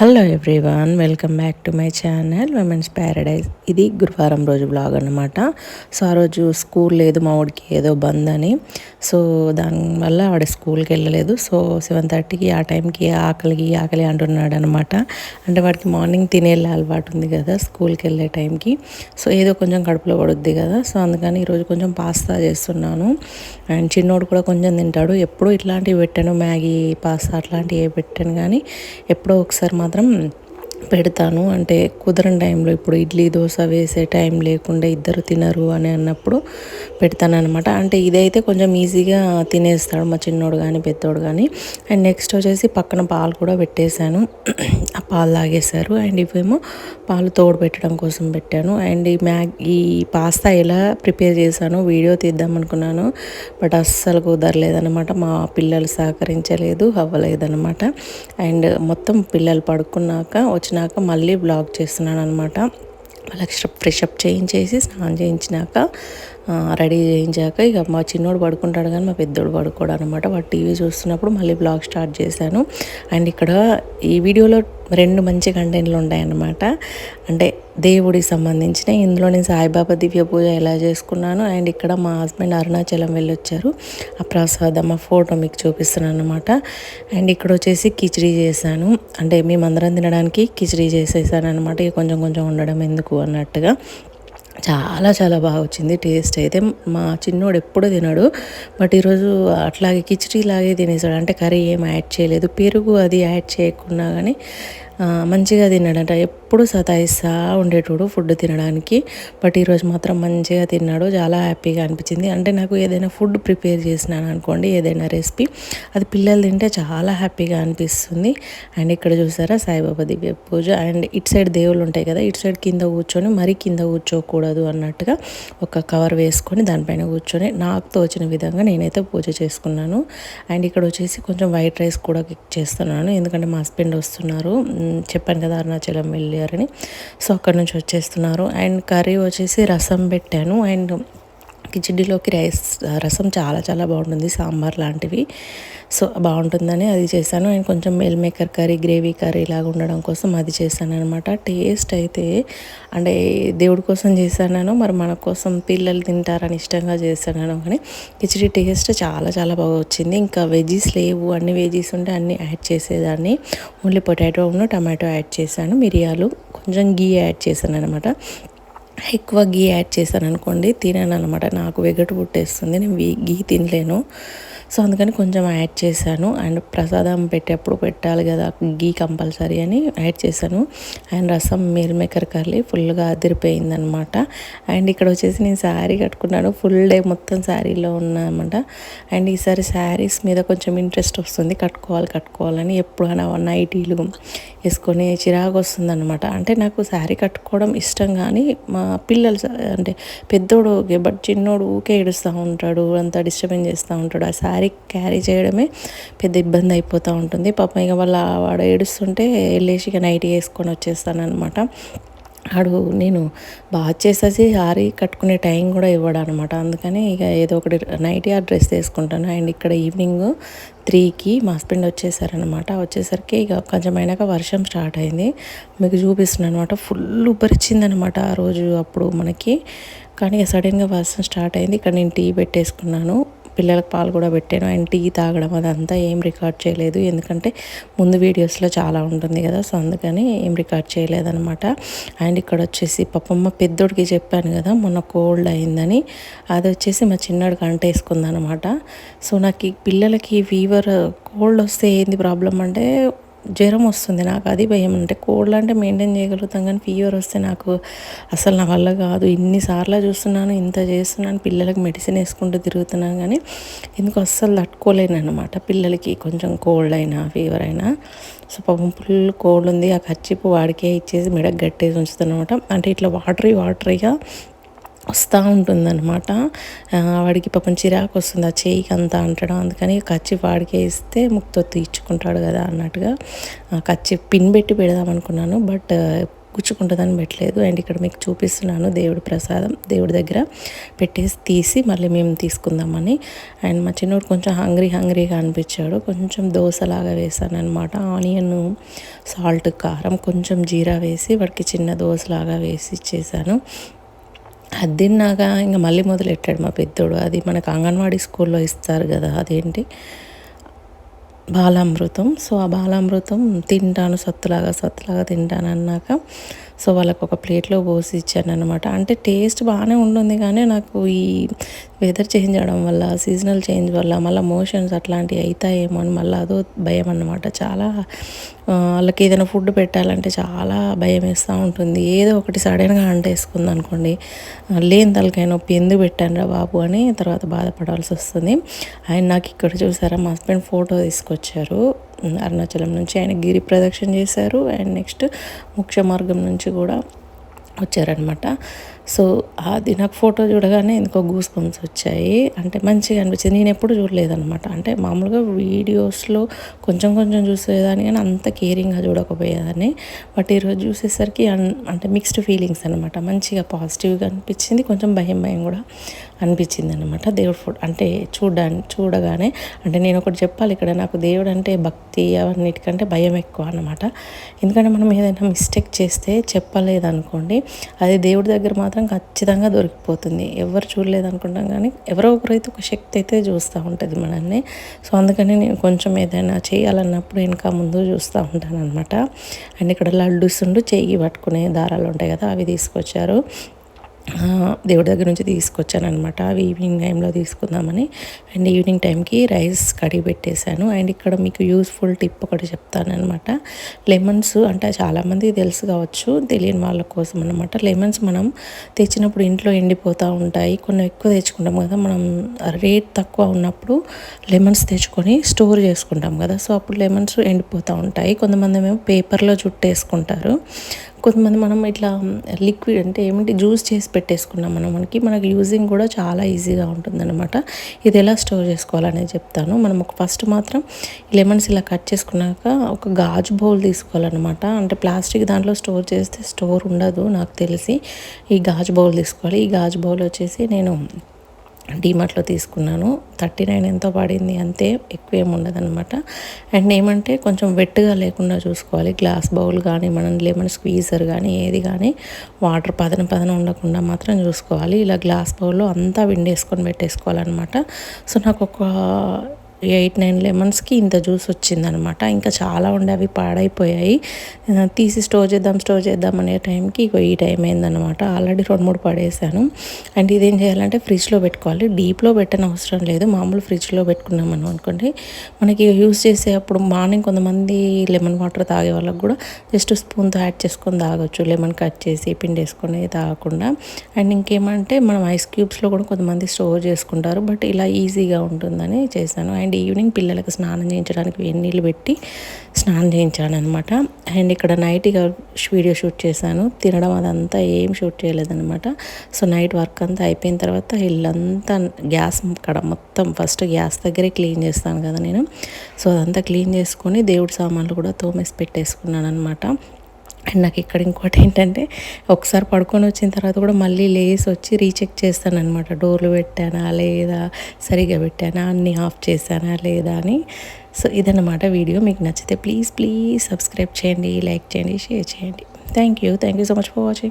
Hello everyone welcome back to my channel Women's Paradise ఇది గురువారం రోజు బ్లాగ్ అనమాట సో ఆ రోజు స్కూల్ లేదు మా వాడికి ఏదో బంద్ అని. సో దానివల్ల ఆవిడ స్కూల్కి వెళ్ళలేదు. సో సెవెన్ థర్టీకి ఆ టైంకి ఆకలికి ఆకలి అంటున్నాడు అనమాట అంటే వాడికి మార్నింగ్ తినేళ్ళే అలవాటు ఉంది కదా స్కూల్కి వెళ్ళే టైంకి. సో ఏదో కొంచెం కడుపులో పడుద్ది కదా. సో అందుకని ఈరోజు కొంచెం పాస్తా చేస్తున్నాను. అండ్ చిన్నోడు కూడా కొంచెం తింటాడు. ఎప్పుడు ఇట్లాంటివి పెట్టాను మ్యాగీ పాస్తా అట్లాంటివి ఏ పెట్టాను కానీ ఎప్పుడో ఒకసారి మాత్రం పెడతాను. అంటే కుదరని టైంలో ఇప్పుడు ఇడ్లీ దోశ వేసే టైం లేకుండా ఇద్దరు తినరు అని అన్నప్పుడు పెడతాను అనమాట అంటే ఇదైతే కొంచెం ఈజీగా తినేస్తాడు మా చిన్నోడు కానీ పెద్దోడు కానీ అండ్ నెక్స్ట్ వచ్చేసి పక్కన పాలు కూడా పెట్టేశాను. ఆ పాలు తాగేశారు. అండ్ ఇవేమో పాలు తోడు పెట్టడం కోసం పెట్టాను. అండ్ ఈ మ్యాగ్ ఈ పాస్తా ఎలా ప్రిపేర్ చేశాను వీడియో తీద్దాం అనుకున్నాను. బట్ అస్సలు కుదరలేదనమాట మా పిల్లలు సహకరించలేదు అవ్వలేదనమాట అండ్ మొత్తం పిల్లలు పడుకున్నాక వచ్చినాక మళ్ళీ బ్లాగ్ చేస్తున్నాను అనమాట వాళ్ళకి ఫ్రెష్ అప్ చేయించేసి స్నానం చేయించినాక రెడీ చేయించాక ఇక మా చిన్నోడు పడుకుంటాడు కానీ మా పెద్దోడు పడుకోడు అనమాట వాడు టీవీ చూస్తున్నప్పుడు మళ్ళీ బ్లాగ్ స్టార్ట్ చేశాను. అండ్ ఇక్కడ ఈ వీడియోలో రెండు మంచి కంటెంట్లు ఉన్నాయన్నమాట అంటే దేవుడికి సంబంధించిన ఇందులో నేను సాయిబాబా దివ్య పూజ ఎలా చేసుకున్నాను అండ్ ఇక్కడ మా హస్బెండ్ అరుణాచలం వెళ్ళొచ్చారు. ఆ ప్రసాదం ఆ ఫోటో మీకు చూపిస్తున్నాను అనమాట అండ్ ఇక్కడ వచ్చేసి కిచడీ చేశాను. అంటే మేమందరం తినడానికి కిచడీ చేసేసాను అనమాట ఇక కొంచెం కొంచెం ఉండడం ఎందుకు అన్నట్టుగా. చాలా చాలా బాగా వచ్చింది. టేస్ట్ అయితే మా చిన్నోడు ఎప్పుడు తినడు. బట్ ఈరోజు అట్లాగే కిచడీ లాగే తినేసాడు. అంటే కర్రీ ఏం యాడ్ చేయలేదు. పెరుగు అది యాడ్ చేయకుండా కానీ మంచిగా తిన్నాడంట. ఎప్పుడు సతాయిస్తా ఉండేటోడు ఫుడ్ తినడానికి. బట్ ఈరోజు మాత్రం మంచిగా తిన్నాడు. చాలా హ్యాపీగా అనిపించింది. అంటే నాకు ఏదైనా ఫుడ్ ప్రిపేర్ చేసినాను అనుకోండి ఏదైనా రెసిపీ అది పిల్లలు తింటే చాలా హ్యాపీగా అనిపిస్తుంది. అండ్ ఇక్కడ చూసారా సాయిబాబా దివ్య పూజ. అండ్ ఇటు సైడ్ దేవుళ్ళు ఉంటాయి కదా ఇటు సైడ్ కింద కూర్చొని మరీ కింద కూర్చోకూడదు అన్నట్టుగా ఒక కవర్ వేసుకొని దానిపైన కూర్చొని నాకు తోచిన విధంగా నేనైతే పూజ చేసుకున్నాను. అండ్ ఇక్కడ వచ్చేసి కొంచెం వైట్ రైస్ కూడా చేస్తున్నాను. ఎందుకంటే మా హస్బెండ్ వస్తున్నారు. చెప్పాను కదా అరుణాచలం వెళ్ళారని సో అక్కడ నుంచి వచ్చేస్తున్నారు. అండ్ కర్రీ వచ్చేసి రసం పెట్టాను. అండ్ కిచిడీలోకి రైస్ రసం చాలా చాలా బాగుంటుంది సాంబార్ లాంటివి. సో బాగుంటుందని అది చేశాను. అండ్ కొంచెం meal maker curry gravy curry లాగా ఉండడం కోసం అది చేశాను అనమాట టేస్ట్ అయితే అంటే దేవుడి కోసం చేశాను మరి మన కోసం పిల్లలు తింటారని ఇష్టంగా చేశాను కానీ కిచిడి టేస్ట్ చాలా చాలా బాగా వచ్చింది. ఇంకా వెజీస్ లేవు అన్ని వెజీస్ ఉంటే అన్నీ యాడ్ చేసేదాన్ని. ఓన్లీ పొటాటో టమాటో యాడ్ చేశాను. మిరియాలు కొంచెం గీ యాడ్ చేశాను అనమాట ఎక్కువ గీ యాడ్ చేశాను అనుకోండి అనమాట నాకు వెగటు పుట్టేస్తుంది నేను గీ తినలేను. సో అందుకని కొంచెం యాడ్ చేశాను. అండ్ ప్రసాదం పెట్టేప్పుడు పెట్టాలి కదా గీ కంపల్సరీ అని యాడ్ చేశాను. And rasam meal maker curry ఫుల్గా అదిరిపోయిందనమాట. అండ్ ఇక్కడ వచ్చేసి నేను శారీ కట్టుకున్నాను. ఫుల్ డే మొత్తం శారీలో ఉన్నానమాట. అండ్ ఈసారి శారీస్ మీద కొంచెం ఇంట్రెస్ట్ వస్తుంది. కట్టుకోవాలి కట్టుకోవాలని ఎప్పుడైనా నైటీలు వేసుకొని చిరాకు వస్తుంది అనమాట అంటే నాకు శారీ కట్టుకోవడం ఇష్టం కానీ మా పిల్లలు అంటే పెద్దోడు బట్ చిన్నోడు ఊకే ఏడుస్తూ ఉంటాడు అంతా డిస్టర్బెన్స్ చేస్తూ ఉంటాడు. ఆ శారీ క్యారీ చేయడమే పెద్ద ఇబ్బంది అయిపోతూ ఉంటుంది. పాపం ఇక వాళ్ళ వాడు ఏడుస్తుంటే వెళ్ళేసి ఇక నైట్ వేసుకొని వచ్చేస్తాను అనమాట ఆడు నేను బాగా చేసేసి హారీ కట్టుకునే టైం కూడా ఇవ్వడు అనమాట అందుకని ఇక ఏదో ఒకటి నైట్ ఆ డ్రెస్ వేసుకుంటాను. అండ్ ఇక్కడ ఈవినింగ్ త్రీకి మా హస్బెండ్ వచ్చేసారనమాట వచ్చేసరికి ఇక కొంచెం అయినాక వర్షం స్టార్ట్ అయింది. మీకు చూపిస్తున్నాను అనమాట ఫుల్ ఉబ్బరిచ్చిందనమాట ఆ రోజు అప్పుడు మనకి. కానీ సడన్గా వర్షం స్టార్ట్ అయింది. ఇక్కడ నేను టీ పెట్టేసుకున్నాను. పిల్లలకు పాలు కూడా పెట్టాను. అండ్ టీ తాగడం అదంతా ఏం రికార్డ్ చేయలేదు. ఎందుకంటే ముందు వీడియోస్లో చాలా ఉంటుంది కదా సో అందుకని ఏం రికార్డ్ చేయలేదనమాట అండ్ ఇక్కడ వచ్చేసి పాపమ్మ పెద్దోడికి చెప్పాను కదా మొన్న కోల్డ్ అయిందని. అది వచ్చేసి మా చిన్నోడికి అంటేసుకుందనమాట సో నాకు ఈ పిల్లలకి ఫీవర్ కోల్డ్ వస్తే ఏంది ప్రాబ్లం అంటే జ్వరం వస్తుంది. నాకు అది భయం. అంటే కోల్డ్ అంటే మెయింటైన్ చేయగలుగుతాం కానీ ఫీవర్ వస్తే నాకు అసలు నా వల్ల కాదు. ఇన్నిసార్లు చూస్తున్నాను ఇంత చేస్తున్నాను పిల్లలకి మెడిసిన్ వేసుకుంటూ తిరుగుతున్నాను కానీ ఎందుకు అస్సలు తట్టుకోలేను అనమాట పిల్లలకి. కొంచెం కోల్డ్ అయినా ఫీవర్ అయినా. సో పాపం ఫుల్ కోల్డ్ ఉంది. ఆ కచ్చిపు వాడికే ఇచ్చేసి మెడకు గట్టేసి ఉంచుతానమాట అంటే ఇట్లా వాటరీ వాటరీగా వస్తూ ఉంటుందన్నమాట. వాడికి పాపం చిరాకు వస్తుంది ఆ చేయికి అంతా అంటడం. అందుకని కచ్చి వాడికి ఇస్తే ముక్తో తీర్చుకుంటాడు కదా అన్నట్టుగా కచ్చి పిన్ పెట్టి పెడదాం అనుకున్నాను బట్ గుచ్చుకుంటుందని పెట్టలేదు. అండ్ ఇక్కడ మీకు చూపిస్తున్నాను దేవుడి ప్రసాదం. దేవుడి దగ్గర పెట్టేసి తీసి మళ్ళీ మేము తీసుకుందామని. అండ్ మా చిన్నోడు కొంచెం హంగ్రీ హంగ్రీగా అనిపించాడు. కొంచెం దోశలాగా వేసాను అనమాట ఆనియన్ సాల్ట్ కారం కొంచెం జీరా వేసి వాడికి చిన్న దోశలాగా వేసి ఇచ్చేసాను. అది తిన్నాక ఇంకా మళ్ళీ మొదలెట్టాడు మా పెద్దోడు. అది మనకు అంగన్వాడీ స్కూల్లో ఇస్తారు కదా అదేంటి? బాలామృతం. సో ఆ బాలామృతం తింటాను సత్తులాగా సత్తులాగా తింటాను అన్నాక సో వాళ్ళకు ఒక ప్లేట్లో పోసి ఇచ్చాను అనమాట అంటే టేస్ట్ బాగానే ఉంటుంది కానీ నాకు ఈ వెదర్ చేంజ్ అవడం వల్ల సీజనల్ చేంజ్ వల్ల మళ్ళీ మోషన్స్ అట్లాంటివి అవుతాయేమో అని మళ్ళీ అదో భయం అనమాట చాలా వాళ్ళకి ఏదైనా ఫుడ్ పెట్టాలంటే చాలా భయం వేస్తూ ఉంటుంది. ఏదో ఒకటి సడన్గా అంటేసుకుంది అనుకోండి లేని తలకాయ నొప్పి ఎందుకు పెట్టాను రా బాబు అని తర్వాత బాధపడాల్సి వస్తుంది. ఆయన నాకు ఇక్కడ చూసారా మా హస్బెండ్ ఫోటో తీసుకొచ్చారు. అరుణాచలం నుంచి ఆయన గిరి ప్రదక్షిణ చేశారు. అండ్ నెక్స్ట్ ముఖ్య మార్గం నుంచి కూడా వచ్చారనమాట సో అది నాకు ఫోటో చూడగానే ఎందుకో గూస్ బంప్స్ వచ్చాయి. అంటే మంచిగా అనిపించింది. నేను ఎప్పుడు చూడలేదనమాట అంటే మామూలుగా వీడియోస్లో కొంచెం కొంచెం చూసేదాన్ని కానీ అంత కేరింగ్గా చూడకపోయేదాన్ని. బట్ ఈరోజు చూసేసరికి అంటే మిక్స్డ్ ఫీలింగ్స్ అనమాట మంచిగా పాజిటివ్గా అనిపించింది. కొంచెం భయం భయం కూడా. అనిపించింది అనమాట దేవుడు ఫోటో అంటే చూడడానికి చూడగానే అంటే నేను ఒకటి చెప్పాలి ఇక్కడ నాకు దేవుడు అంటే భక్తి అవన్నిటికంటే భయం ఎక్కువ అనమాట ఎందుకంటే మనం ఏదైనా మిస్టేక్ చేస్తే చెప్పలేదనుకోండి అది దేవుడి దగ్గర మాత్రం ఖచ్చితంగా దొరికిపోతుంది. ఎవరు చూడలేదు అనుకుంటాం కానీ ఎవరో ఒకరైతే ఒక శక్తి అయితే చూస్తూ ఉంటుంది మనల్ని. సో అందుకని నేను కొంచెం ఏదైనా చేయాలన్నప్పుడు ఇంకా ముందు చూస్తూ ఉంటాను అనమాట అండ్ ఇక్కడ లడ్డూస్ ఉండు చెయ్యి పట్టుకునే దారాలు ఉంటాయి కదా అవి తీసుకొచ్చారు. దేవుడి దగ్గర నుంచి తీసుకొచ్చాను అనమాట అవి ఈవినింగ్ టైంలో తీసుకుందామని అండ్ ఈవినింగ్ టైంకి రైస్ కడిగి పెట్టేశాను. అండ్ ఇక్కడ మీకు యూస్ఫుల్ టిప్ ఒకటి చెప్తానమాట లెమన్స్ అంటే చాలామంది తెలుసు కావచ్చు తెలియని వాళ్ళ కోసం అనమాట లెమన్స్ మనం తెచ్చినప్పుడు ఇంట్లో ఎండిపోతూ ఉంటాయి. కొన్ని ఎక్కువ తెచ్చుకుంటాం కదా మనం రేట్ తక్కువ ఉన్నప్పుడు లెమన్స్ తెచ్చుకొని స్టోర్ చేసుకుంటాం కదా. సో అప్పుడు లెమన్స్ ఎండిపోతూ ఉంటాయి. కొంతమంది మేము పేపర్లో జుట్టు వేసుకుంటారు. కొంతమంది మనం ఇట్లా లిక్విడ్ అంటే ఏమిటి జ్యూస్ చేసి పెట్టేసుకున్నాం మనం మనకి మనకి యూజింగ్ కూడా చాలా ఈజీగా ఉంటుందన్నమాట. ఇది ఎలా స్టోర్ చేసుకోవాలనేది చెప్తాను. మనం ఒక ఫస్ట్ మాత్రం లెమన్స్ ఇలా కట్ చేసుకున్నాక ఒక గాజు బౌల్ తీసుకోవాలన్నమాట. అంటే ప్లాస్టిక్ దాంట్లో స్టోర్ చేస్తే స్టోర్ ఉండదు నాకు తెలిసి. ఈ గాజు బౌల్ తీసుకోవాలి. ఈ గాజు బౌల్ వచ్చేసి నేను డీమార్ట్లో తీసుకున్నాను. థర్టీ నైన్ ఎంతో పడింది అంతే ఎక్కువ ఏమి ఉండదన్నమాట. అండ్ ఏమంటే కొంచెం వెట్టుగా లేకుండా చూసుకోవాలి. గ్లాస్ బౌల్ కానీ మనం లెమన్ స్క్వీజర్ కానీ ఏది కానీ వాటర్ పదన పదన ఉండకుండా మాత్రం చూసుకోవాలి. ఇలా గ్లాస్ బౌల్లో అంతా విండేసుకొని పెట్టేసుకోవాలన్నమాట. సో నాకు ఒక ఎయిట్ నైన్ లెమన్స్కి ఇంత జ్యూస్ వచ్చిందనమాట. ఇంకా చాలా ఉండే అవి పాడైపోయాయి. తీసి స్టోర్ చేద్దాం స్టోర్ చేద్దాం అనే టైంకి ఈ టైం అయిందనమాట. ఆల్రెడీ రెండు మూడు పడేసాను. అండ్ ఇదేం చేయాలంటే ఫ్రిడ్జ్లో పెట్టుకోవాలి. డీప్లో పెట్టని అవసరం లేదు. మామూలు ఫ్రిడ్జ్లో పెట్టుకున్నామని అనుకోండి. మనకి యూస్ చేసే అప్పుడు మార్నింగ్ కొంతమంది లెమన్ వాటర్ తాగే వాళ్ళకి కూడా జస్ట్ స్పూన్తో యాడ్ చేసుకొని తాగొచ్చు. లెమన్ కట్ చేసి పిండి వేసుకొని తాగకుండా. అండ్ ఇంకేమంటే మనం ఐస్ క్యూబ్స్లో కూడా కొంతమంది స్టోర్ చేసుకుంటారు. బట్ ఇలా ఈజీగా ఉంటుందని చేశాను. అండ్ అండ్ ఈవినింగ్ పిల్లలకు స్నానం చేయించడానికి వేడి నీళ్ళు పెట్టి స్నానం చేయించాను అనమాట అండ్ ఇక్కడ నైట్ ఇక వీడియో షూట్ చేశాను. తినడం అదంతా ఏం షూట్ చేయలేదనమాట సో నైట్ వర్క్ అంతా అయిపోయిన తర్వాత ఇల్లంతా గ్యాస్ ఇక్కడ మొత్తం ఫస్ట్ గ్యాస్ దగ్గరే క్లీన్ చేస్తాను కదా నేను. సో అదంతా క్లీన్ చేసుకొని దేవుడి సామాన్లు కూడా తోమేసి పెట్టేసుకున్నాను అనమాట అండ్ నాకు ఇక్కడ ఇంకోటి ఏంటంటే ఒకసారి పడుకొని వచ్చిన తర్వాత కూడా మళ్ళీ లేసి వచ్చి రీచెక్ చేస్తాను అనమాట డోర్లు పెట్టానా లేదా సరిగా పెట్టానా అన్నీ ఆఫ్ చేశానా లేదా అని. సో ఇదన్నమాట వీడియో. మీకు నచ్చితే ప్లీజ్ ప్లీజ్ సబ్స్క్రైబ్ చేయండి లైక్ చేయండి షేర్ చేయండి. Thank you thank you so much for watching